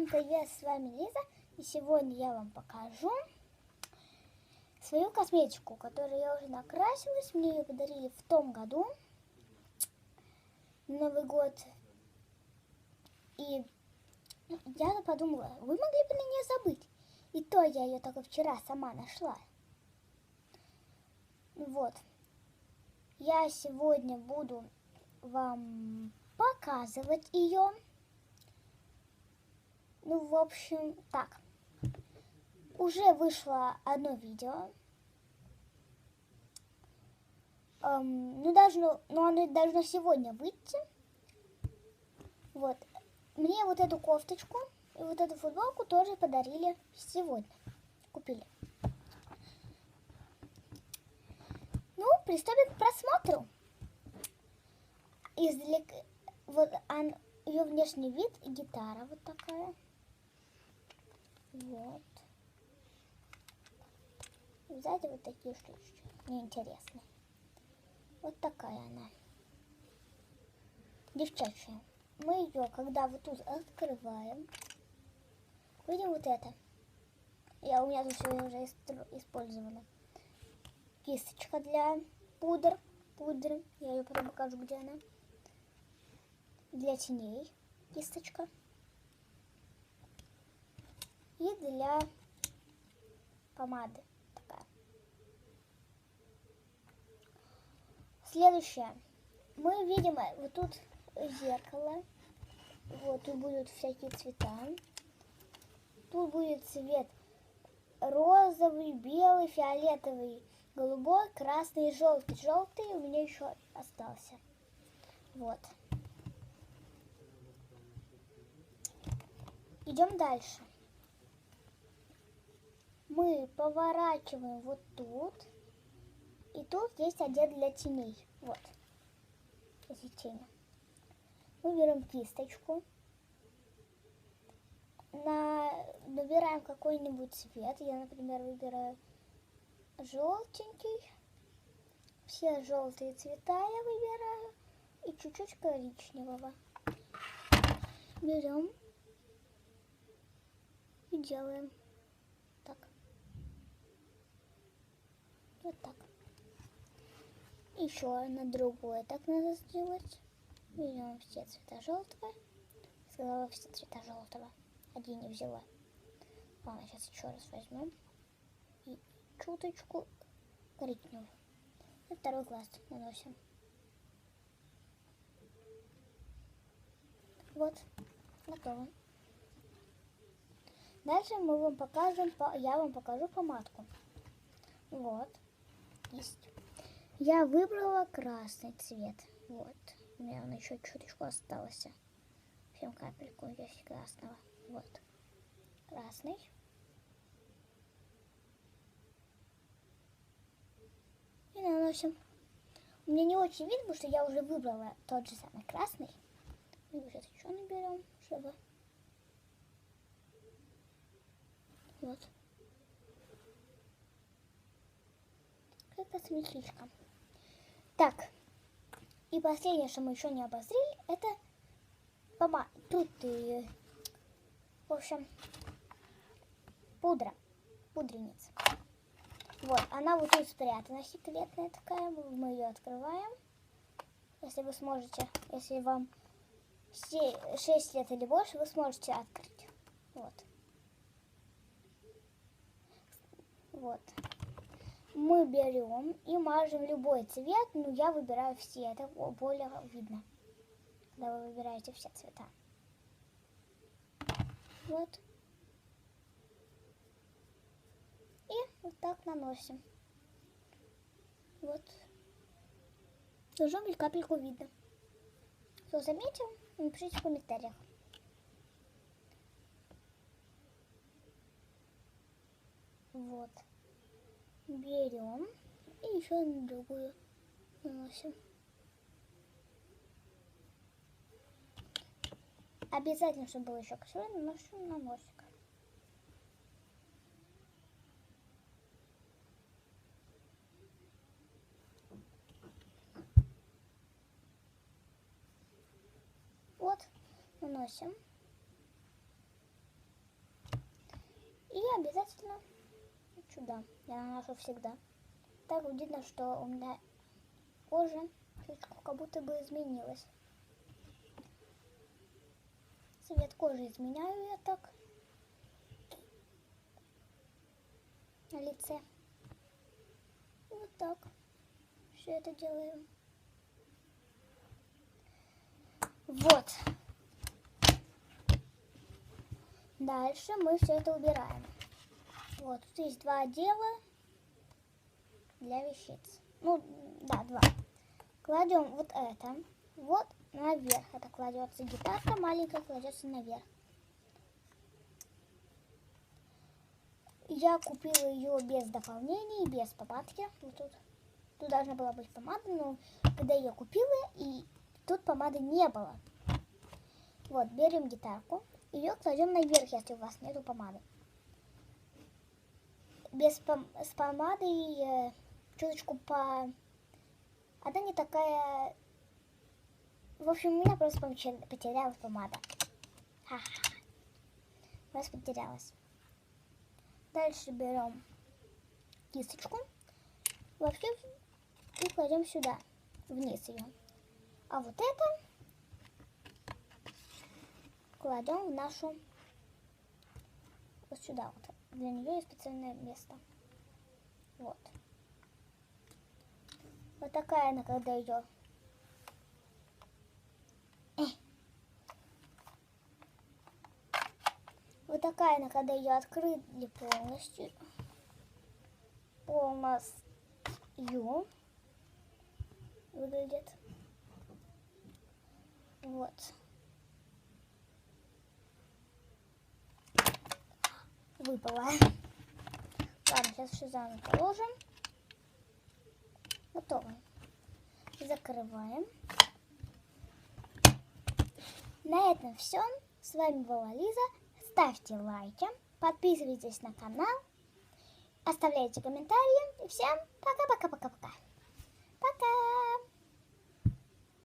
Всем привет, с вами Лиза, и сегодня я вам покажу свою косметику, которую я уже накрасилась, мне ее подарили в том году, Новый год, и я подумала, вы могли бы на нее забыть, и то я ее только вчера сама нашла. Вот, я сегодня буду вам показывать ее. Ну, в общем, так. Уже вышло одно видео. Эм, ну, должно, ну, оно должно сегодня выйти. Вот. Мне вот эту кофточку и вот эту футболку тоже подарили сегодня. Купили. Ну, приступим к просмотру. Издалека, вот он, ее внешний вид, гитара вот такая. Вот. Сзади вот такие штучки. Мне интересны. Вот такая она. Девчачья. Мы ее, когда вот тут открываем, видим вот это. Я у меня тут все уже использовала. Кисточка для пудр. Пудры. Я ее потом покажу, где она. Для теней кисточка и для помады такая. Следующее. Мы видим э, вот тут зеркало. Вот тут будут всякие цвета. Тут будет цвет розовый, белый, фиолетовый, голубой, красный и желтый. Желтый у меня еще остался. Вот. Идем дальше мы поворачиваем вот тут. И тут есть отдел для теней. Вот. Эти тени. Мы берем кисточку. На... Выбираем какой-нибудь цвет. Я, например, выбираю желтенький. Все желтые цвета я выбираю. И чуть-чуть коричневого. Берем и делаем. Вот так. Еще на другое так надо сделать. Берем все цвета желтого. Сказала все цвета желтого. Один не взяла. Ладно, сейчас еще раз возьмем. И чуточку коричневого. И второй глаз наносим. Вот, готово. Дальше мы вам покажем, я вам покажу помадку. Вот есть. Я выбрала красный цвет. Вот. У меня он еще чуточку остался. Всем капельку есть красного. Вот. Красный. И наносим. У меня не очень видно, потому что я уже выбрала тот же самый красный. Мы сейчас еще наберем, чтобы... Вот. Косметичка. Так, и последнее, что мы еще не обозрели, это пома... Тут, и, в общем, пудра, пудреница. Вот, она вот тут спрятана, секретная такая, мы ее открываем. Если вы сможете, если вам 6 лет или больше, вы сможете открыть. Вот. Вот мы берем и мажем любой цвет, ну я выбираю все, это более видно, когда вы выбираете все цвета. Вот. И вот так наносим. Вот. Должно быть капельку видно. Кто заметил, напишите в комментариях. Вот берем и еще на другую наносим. Обязательно, чтобы было еще красиво, наносим на носик. Вот, наносим. обязательно сюда. Я наношу всегда. Так видно, что у меня кожа как будто бы изменилась. Цвет кожи изменяю я так. На лице. Вот так. Все это делаем. Вот. Дальше мы все это убираем. Вот, тут есть два отдела для вещиц. Ну, да, два. Кладем вот это. Вот наверх это кладется. Гитарка маленькая кладется наверх. Я купила ее без дополнений, без помадки. Вот тут, тут должна была быть помада, но когда я купила, и тут помады не было. Вот, берем гитарку, ее кладем наверх, если у вас нету помады. Без пом с помадой э, чуточку по... Она не такая... В общем, у меня просто потерялась помада. Ха-ха. Просто потерялась. Дальше берем кисточку. Вообще и кладем сюда, вниз ее. А вот это кладем в нашу вот сюда вот. Для нее есть специальное место. Вот. Вот такая она, когда идет. Вот такая она, когда ее открыли полностью. Полностью выглядит. Вот. Выпала. Ладно, сейчас все заново положим. Готово. Закрываем. На этом все. С вами была Лиза. Ставьте лайки, подписывайтесь на канал, оставляйте комментарии. И всем пока-пока-пока-пока.